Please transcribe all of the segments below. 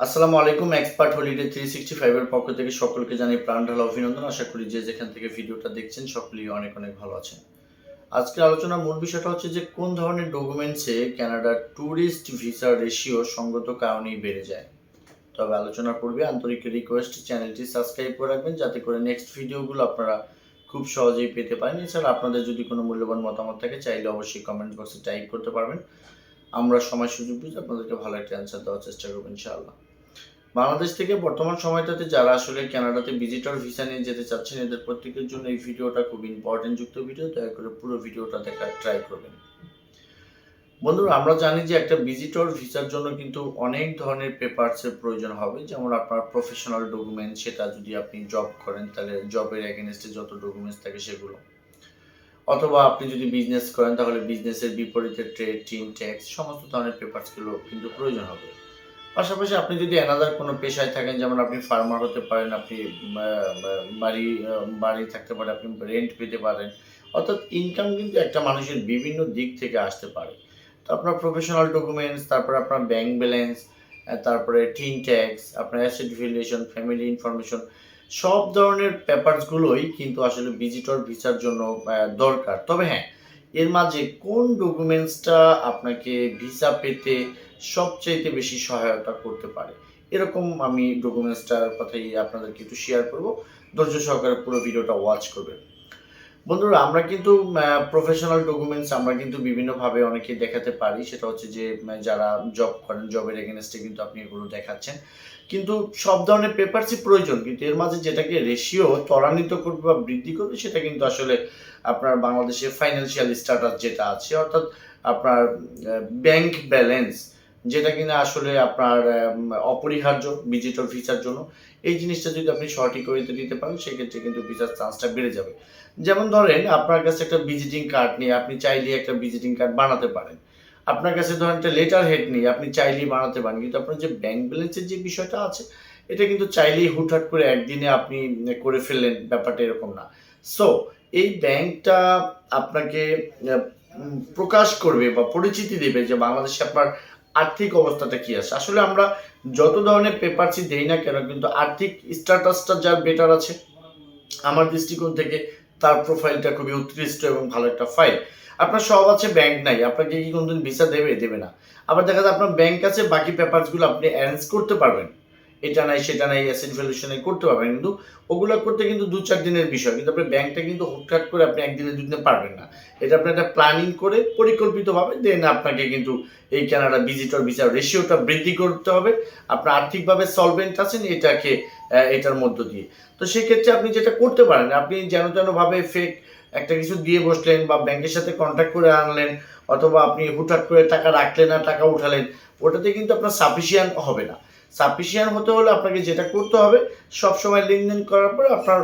আসসালামু আলাইকুম, expert holiday three sixty ফাইভের পক্ষ থেকে সকলকে জানাই প্রাণ ঢালা অভিনন্দন। আশা করি যে যেখান থেকে ভিডিওটা দেখছেন সকলেই অনেক অনেক ভালো আছেন। আজকের আলোচনার মূল বিষয়টা হচ্ছে যে কোন ধরনের ডকুমেন্টসে কানাডার ট্যুরিস্ট ভিসা রেশিও সঙ্গত কারণেই বেড়ে যায়। তবে আলোচনার পূর্বে আন্তরিক রিকোয়েস্ট চ্যানেলটি সাবস্ক্রাইব করে রাখবেন যাতে করে নেক্সট ভিডিওগুলো আপনারা খুব সহজেই পেতে পারেন। এছাড়া আপনাদের যদি কোনো মূল্যবান মতামত থাকে, চাইলে অবশ্যই কমেন্ট বক্সে টাইপ করতে পারবেন। আমরা সময় সুযোগ বুঝে আপনাদেরকে ভালো একটা অ্যান্সার দেওয়ার চেষ্টা করব, ইনশাআল্লাহ। বাংলাদেশ থেকে বর্তমান সময়টাতে যারা আসলে কানাডাতে ভিজিটর ভিসা নিয়ে যেতে চাচ্ছেন, এদের প্রত্যেকের জন্য এই ভিডিওটা খুব ইম্পর্টেন্ট যুক্ত ভিডিও দয়া করে পুরো ভিডিওটা দেখার ট্রাই করবেন। বন্ধুরা, আমরা জানি যে একটা ভিজিটর ভিসার জন্য কিন্তু অনেক ধরনের পেপারসের প্রয়োজন হবে। যেমন আপনার প্রফেশনাল ডকুমেন্ট সেটা যদি আপনি জব করেন, তাহলে জবের এগেনস্টে যত ডকুমেন্টস থাকে সেগুলো। অথবা আপনি যদি বিজনেস করেন, তাহলে বিজনেসের বিপরীতে ট্রেড টিম ট্যাক্স সমস্ত ধরনের পেপারসগুলো কিন্তু প্রয়োজন হবে। পাশাপাশি আপনি যদি অ্যানাদার কোনো পেশায় থাকেন, যেমন আপনি ফার্মার হতে পারেন, আপনি বাড়ি বাড়ি থাকতে পারেন আপনি রেন্ট পেতে পারেন, অর্থাৎ ইনকাম কিন্তু একটা মানুষের বিভিন্ন দিক থেকে আসতে পারে। তো আপনার প্রফেশনাল ডকুমেন্টস তারপরে আপনার ব্যাংক ব্যালেন্স তারপরে টিন ট্যাক্স আপনার অ্যাসেট ভ্যালুয়েশন ফ্যামিলি ইনফরমেশন সব ধরনের পেপারসগুলোই কিন্তু আসলে ভিজিটর ভিসার জন্য দরকার। তবে হ্যাঁ এর মাঝে কোন ডকুমেন্টসটা আপনাকে ভিসা পেতে সবচাইতে বেশি সহায়তা করতে পারে? এরকম আমি ডকুমেন্টসটার কথাই আপনাদেরকে একটু শেয়ার করব। ধৈর্য সহকারে পুরো ভিডিওটা ওয়াচ করবেন। বন্ধুরা, আমরা কিন্তু প্রফেশনাল ডকুমেন্টস আমরা কিন্তু বিভিন্নভাবে অনেকে দেখাতে পারি। সেটা হচ্ছে যে যারা জব করেন জবের এগেনস্টে কিন্তু আপনি এগুলো দেখাচ্ছেন। কিন্তু সব ধরনের পেপারসই প্রয়োজন। কিন্তু এর মাঝে যেটাকে রেশিও ত্বরান্বিত করবে বা বৃদ্ধি করবে, সেটা কিন্তু আসলে আপনার বাংলাদেশের ফাইন্যান্সিয়াল স্ট্যাটাস যেটা আছে, অর্থাৎ আপনার ব্যাংক ব্যালেন্স যেটা কিনা আসলে আপনার অপরিহার্য ভিজিটর ভিসার জন্য। এই জিনিসটা যদি আপনি সঠিক ওয়েতে দিতে পারেন, সেক্ষেত্রে কিন্তু ভিসার চান্সটা বেড়ে যাবে। যেমন ধরেন, আপনার কাছে একটা ভিজিটিং কার্ড নিয়ে আপনি চাইলে একটা ভিজিটিং কার্ড বানাতে পারেন। আপনার কাছে ধরেন একটা লেটার হেড নিয়ে আপনি চাইলেই বানাতে পারেন। কিন্তু আপনার যে ব্যাংক ব্যালেন্সের যে বিষয়টা আছে, এটা কিন্তু চাইলেই হুটহাট করে একদিনে আপনি করে ফেললেন। ব্যাপারটা এরকম না। সো এই ব্যাংকটা আপনাকে প্রকাশ করবে বা পরিচিতি দেবে যে বাংলাদেশে আপনার আর্থিক অবস্থাটা কি আছে? আসলে আমরা যত ধরনের পেপারসই দেই না কেন, কিন্তু আর্থিক স্ট্যাটাসটা যার বেটার আছে, আমার দৃষ্টিকোণ থেকে তার প্রোফাইলটা খুবই উৎকৃষ্ট এবং ভালো একটা ফাইল আপনার সব আছে ব্যাংক নাই, আপনাকে কি কোনদিন ভিসা দেবে? দেবে না। আবার দেখা যায় আপনার ব্যাংক আছে, বাকি পেপারসগুলো আপনি অ্যারেঞ্জ করতে পারবেন। এটা নাই সেটা নাই অ্যাসেট ভ্যালুয়েশনে করতে পারবেন কিন্তু ওগুলো করতে কিন্তু দু চার দিনের বিষয়। কিন্তু আপনি ব্যাংকটা কিন্তু হুটহাট করে আপনি একদিনে দুদিনে পারবেন না। এটা আপনি একটা প্ল্যানিং করে পরিকল্পিতভাবে দেন আপনাকে কিন্তু এই কানাডা ভিজিটর ভিসা রেশিওটা বৃদ্ধি করতে হবে। আপনার আর্থিকভাবে সলভেন্ট আছেন এটাকে এটার মধ্য দিয়ে। তো সেক্ষেত্রে আপনি যেটা করতে পারেন, আপনি যেন তেনভাবে ফেক একটা কিছু দিয়ে বসলেন বা ব্যাংকের সাথে কন্ট্যাক্ট করে আনলেন, অথবা আপনি হুটহাট করে টাকা রাখলেন আর টাকা উঠালেন, ওটাতে কিন্তু আপনার সাফিসিয়ান্ট হবে না। সাফিসিয়ান্ট হতে হলে আপনাকে যেটা করতে হবে, সব সময় লেনদেন করার পরে আপনার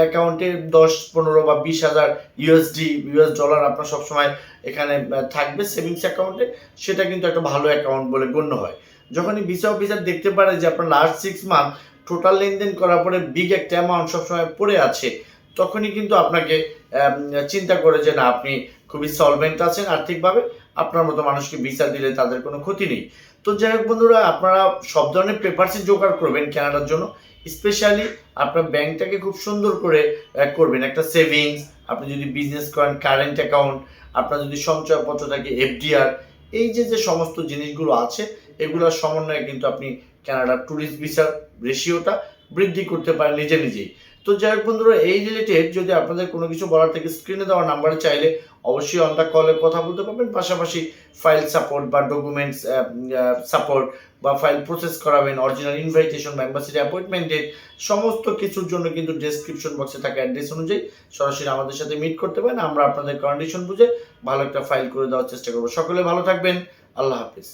অ্যাকাউন্টে দশ, পনেরো বা বিশ হাজার ইউএসডি ইউএস ডলার আপনার সবসময় এখানে থাকবে সেভিংস অ্যাকাউন্টে সেটা কিন্তু একটা ভালো অ্যাকাউন্ট বলে গণ্য হয়। যখনই ভিসা অফিসার দেখতে পারে যে আপনার লাস্ট সিক্স মান্থ টোটাল লেনদেন করার পরে বিগ একটা অ্যামাউন্ট সবসময় পড়ে আছে, তখনই কিন্তু আপনাকে চিন্তা করে যে না, আপনি খুবই সলভেন্ট আছেন আর্থিকভাবে, আপনার মতো মানুষকে ভিসা দিলে তাদের কোনো ক্ষতি নেই। তো যাই হোক বন্ধুরা, আপনারা সব ধরনের পেপারসই জোগাড় করবেন কেনাডার জন্য। স্পেশালি আপনার ব্যাংকটাকে খুব সুন্দর করে করবেন। একটা সেভিংস আপনি যদি বিজনেস করেন কারেন্ট অ্যাকাউন্ট আপনার যদি সঞ্চয়পত্র থাকে এফডিআর এই যে যে সমস্ত জিনিসগুলো আছে, এগুলোর সমন্বয়ে কিন্তু আপনি কানাডার ট্যুরিস্ট ভিসার রেশিওটা বৃদ্ধি করতে পারেন নিজে নিজেই। তো যাই হোক বন্ধুরা, এই রিলেটেড যদি আপনাদের কোনো কিছু বলার থেকে স্ক্রিনে দেওয়া নাম্বারে চাইলে অবশ্যই অন দ্য কলে কথা বলতে পারবেন। পাশাপাশি ফাইল সাপোর্ট বা ডকুমেন্টস সাপোর্ট বা ফাইল প্রসেস করাবেন অরিজিনাল ইনভাইটেশন বা এম্বাসিডি অ্যাপয়েন্টমেন্ট ডেট সমস্ত কিছুর জন্য কিন্তু ডেসক্রিপশন বক্সে থাকা অ্যাড্রেস অনুযায়ী সরাসরি আমাদের সাথে মিট করতে পারেন। আমরা আপনাদের কন্ডিশন বুঝে ভালো একটা ফাইল করে দেওয়ার চেষ্টা করব। সকলে ভালো থাকবেন। আল্লাহ হাফিজ।